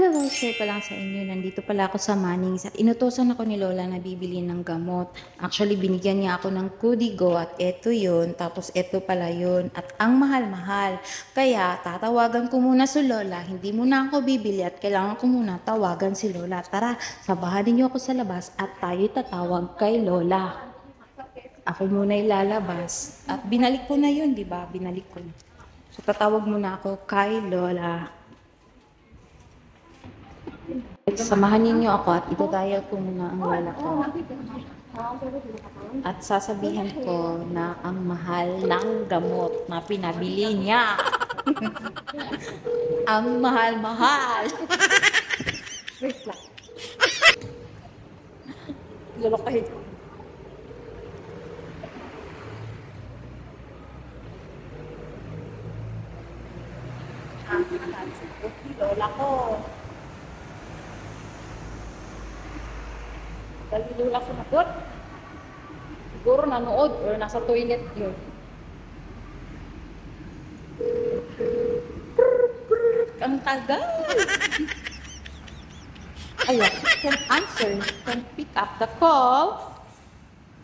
Hello, share ko lang sa inyo. Nandito pala ako sa Mannings at inutosan ako ni Lola na bibili ng gamot. Actually, binigyan niya ako ng Kudigo at eto yun. Tapos eto pala yun. At ang mahal-mahal. Kaya tatawagan ko muna si Lola. Hindi muna ako bibili at kailangan ko muna tawagan si Lola. Tara, sabahan niyo ako sa labas at tayo tatawag kay Lola. Ako muna ilalabas. At binalik ko na yun, di ba? Binalik ko na. So, tatawag muna ako kay Lola. Samahan ninyo ako at idadayal ko muna ang lola ko. At sasabihan ko na ang mahal ng gamot na pinabili niya. ang mahal-mahal. Wait lang. Lolokahin ko. Ang mahal lola ko. Dahil lola sumagot. Siguro nanood or nasa toilet yun. Ang tagal. Ayun, can answer, can pick up the call.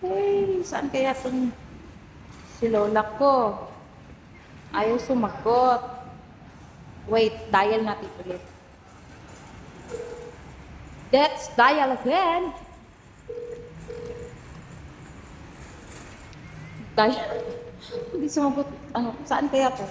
Hey, saan kaya itong si lola ko? Ayaw sumagot. Wait, dial natin ulit. Let's dial again. Dial. Hindi sumagot. Ano, saan kaya to?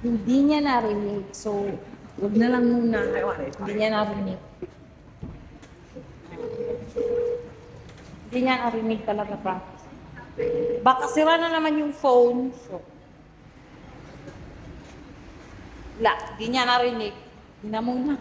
Hindi niya narinig. So, wag na lang muna. Hindi niya narinig. Hindi niya narinig talaga pa. Baka sira na naman yung phone. So, wala. Hindi niya narinig. Hindi na muna.